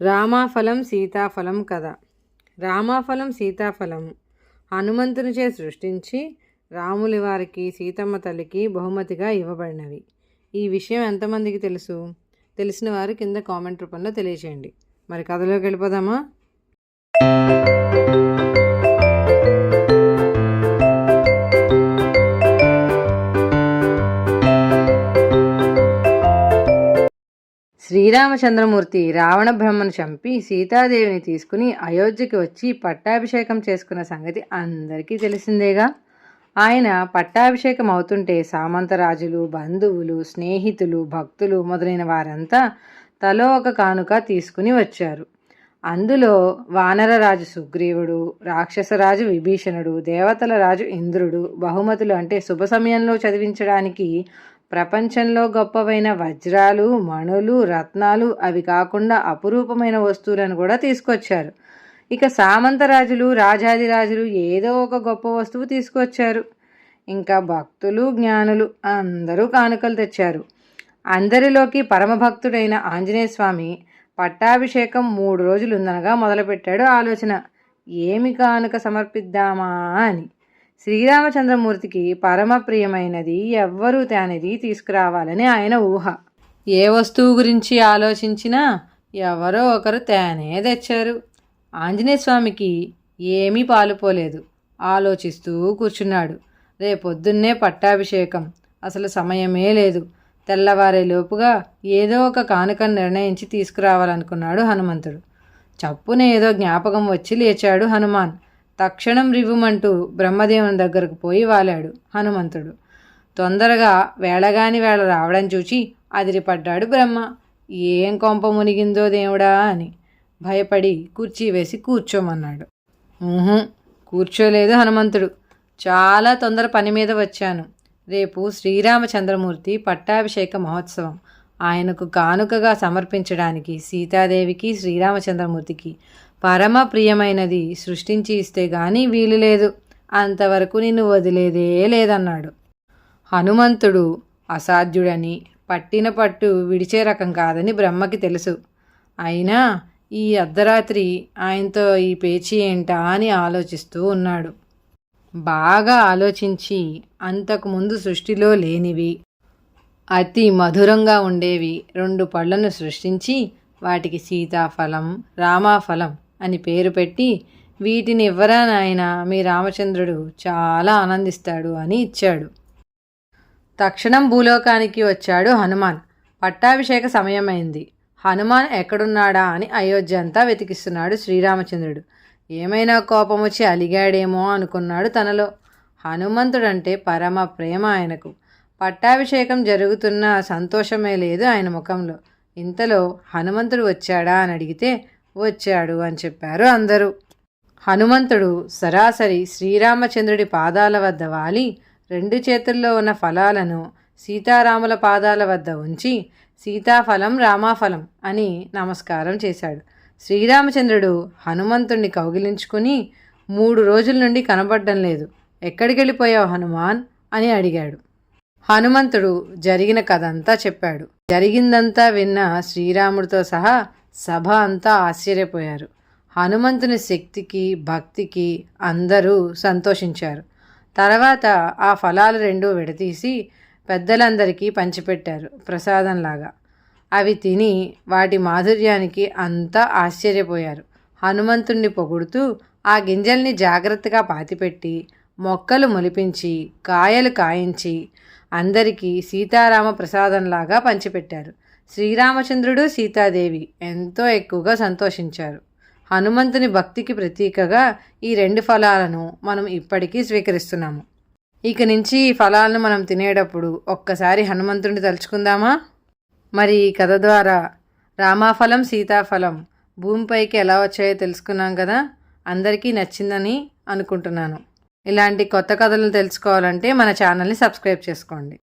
రామాఫలం సీతాఫలం కథ. రామాఫలం సీతాఫలం హనుమంతునిచే సృష్టించి రాములి వారికి సీతమ్మ తల్లికి బహుమతిగా ఇవ్వబడినవి. ఈ విషయం ఎంతమందికి తెలుసు? తెలిసిన వారు కింద కామెంట్ రూపంలో తెలియచేయండి. మరి కథలోకి వెళ్ళిపోదామా? శ్రీరామచంద్రమూర్తి రావణ బ్రహ్మను చంపి సీతాదేవిని తీసుకుని అయోధ్యకి వచ్చి పట్టాభిషేకం చేసుకున్న సంగతి అందరికీ తెలిసిందేగా. ఆయన పట్టాభిషేకం అవుతుంటే సామంతరాజులు బంధువులు స్నేహితులు భక్తులు మొదలైన వారంతా తలో ఒక కానుక తీసుకుని వచ్చారు. అందులో వానరరాజు సుగ్రీవుడు రాక్షసరాజు విభీషణుడు దేవతల రాజు ఇంద్రుడు బహుమతులు అంటే శుభ సమయంలో చదివించడానికి ప్రపంచంలో గొప్పవైన వజ్రాలు మణులు రత్నాలు అవి కాకుండా అపురూపమైన వస్తువులను కూడా తీసుకొచ్చారు. ఇక సామంతరాజులు రాజాదిరాజులు ఏదో ఒక గొప్ప వస్తువు తీసుకొచ్చారు. ఇంకా భక్తులు జ్ఞానులు అందరూ కానుకలు తెచ్చారు. అందరిలోకి పరమభక్తుడైన ఆంజనేయ స్వామి పట్టాభిషేకం మూడు రోజులు ఉందనగా మొదలుపెట్టాడు ఆలోచన. ఏమి కానుక సమర్పిద్దామా అని. శ్రీరామచంద్రమూర్తికి పరమ ప్రియమైనది ఎవ్వరూ తేనిది తీసుకురావాలని ఆయన ఊహ. ఏ వస్తువు గురించి ఆలోచించినా ఎవరో ఒకరు తేనే తెచ్చారు. ఆంజనేయ స్వామికి ఏమీ పాలుపోలేదు. ఆలోచిస్తూ కూర్చున్నాడు. రేపొద్దున్నే పట్టాభిషేకం. అసలు సమయమే లేదు. తెల్లవారేలోపుగా ఏదో ఒక కానుకను నిర్ణయించి తీసుకురావాలనుకున్నాడు హనుమంతుడు. చప్పున ఏదో జ్ఞాపకం వచ్చి లేచాడు హనుమాన్. తక్షణం రివ్వుమంటూ బ్రహ్మదేవుని దగ్గరకు పోయి వాలాడు హనుమంతుడు. తొందరగా వేళగాని వేళ రావడం చూచి అదిరిపడ్డాడు బ్రహ్మ. ఏం కొంప మునిగిందో దేవుడా అని భయపడి కుర్చీ వేసి కూర్చోమన్నాడు. కూర్చోలేదు హనుమంతుడు. చాలా తొందర పని మీద వచ్చాను. రేపు శ్రీరామచంద్రమూర్తి పట్టాభిషేక మహోత్సవం. ఆయనకు కానుకగా సమర్పించడానికి సీతాదేవికి శ్రీరామచంద్రమూర్తికి పరమ ప్రియమైనది సృష్టించి ఇస్తే గాని వీలు లేదు. అంతవరకు నిన్ను వదిలేదే లేదన్నాడు. హనుమంతుడు అసాధ్యుడని పట్టిన పట్టు విడిచే రకం కాదని బ్రహ్మకి తెలుసు. అయినా ఈ అర్ధరాత్రి ఆయనతో ఈ పేచీ ఏంటా అని ఆలోచిస్తూ ఉన్నాడు. బాగా ఆలోచించి అంతకుముందు సృష్టిలో లేనివి అతి మధురంగా ఉండేవి రెండు పళ్ళను సృష్టించి వాటికి సీతాఫలం రామాఫలం అని పేరు పెట్టి వీటిని ఇవ్వరా నాయన? మీ రామచంద్రుడు చాలా ఆనందిస్తాడు అని ఇచ్చాడు. తక్షణం భూలోకానికి వచ్చాడు హనుమాన్. పట్టాభిషేక సమయమైంది. హనుమాన్ ఎక్కడున్నాడా? అని అయోధ్య అంతా వెతికిస్తున్నాడు శ్రీరామచంద్రుడు. ఏమైనా కోపం వచ్చి అలిగాడేమో అనుకున్నాడు తనలో. హనుమంతుడంటే పరమ ప్రేమ ఆయనకు. పట్టాభిషేకం జరుగుతున్న సంతోషమే లేదు ఆయన ముఖంలో. ఇంతలో హనుమంతుడు వచ్చాడా? అని అడిగితే వచ్చాడు అని చెప్పారు అందరూ. హనుమంతుడు సరాసరి శ్రీరామచంద్రుడి పాదాల వద్ద వాలి రెండు చేతుల్లో ఉన్న ఫలాలను సీతారాముల పాదాల వద్ద ఉంచి సీతాఫలం రామాఫలం అని నమస్కారం చేశాడు. శ్రీరామచంద్రుడు హనుమంతుణ్ణి కౌగిలించుకుని మూడు రోజుల నుండి కనబడడం లేదు. ఎక్కడికి వెళ్ళిపోయావు హనుమాన్? అని అడిగాడు. హనుమంతుడు జరిగిన కథంతా చెప్పాడు. జరిగిందంతా విన్న శ్రీరాముడితో సహా సభ అంతా ఆశ్చర్యపోయారు. హనుమంతుని శక్తికి భక్తికి అందరూ సంతోషించారు. తర్వాత ఆ ఫలాలు రెండూ విడతీసి పెద్దలందరికీ పంచిపెట్టారు ప్రసాదంలాగా. అవి తిని వాటి మాధుర్యానికి అంతా ఆశ్చర్యపోయారు. హనుమంతుణ్ణి పొగుడుతూ ఆ గింజల్ని జాగ్రత్తగా పాతిపెట్టి మొక్కలు మొలిపించి కాయలు కాయించి అందరికీ సీతారామ ప్రసాదంలాగా పంచిపెట్టారు. శ్రీరామచంద్రుడు సీతాదేవి ఎంతో ఎక్కువగా సంతోషించారు. హనుమంతుని భక్తికి ప్రతీకగా ఈ రెండు ఫలాలను మనం ఇప్పటికీ స్వీకరిస్తున్నాము. ఇక నుంచి ఈ ఫలాలను మనం తినేటప్పుడు ఒక్కసారి హనుమంతుడిని తలుచుకుందామా? మరి ఈ కథ ద్వారా రామాఫలం సీతాఫలం భూమిపైకి ఎలా వచ్చాయో తెలుసుకున్నాం కదా? అందరికీ నచ్చిందని అనుకుంటున్నాను. ఇలాంటి కొత్త కథలను తెలుసుకోవాలంటే మన ఛానల్ని సబ్స్క్రైబ్ చేసుకోండి.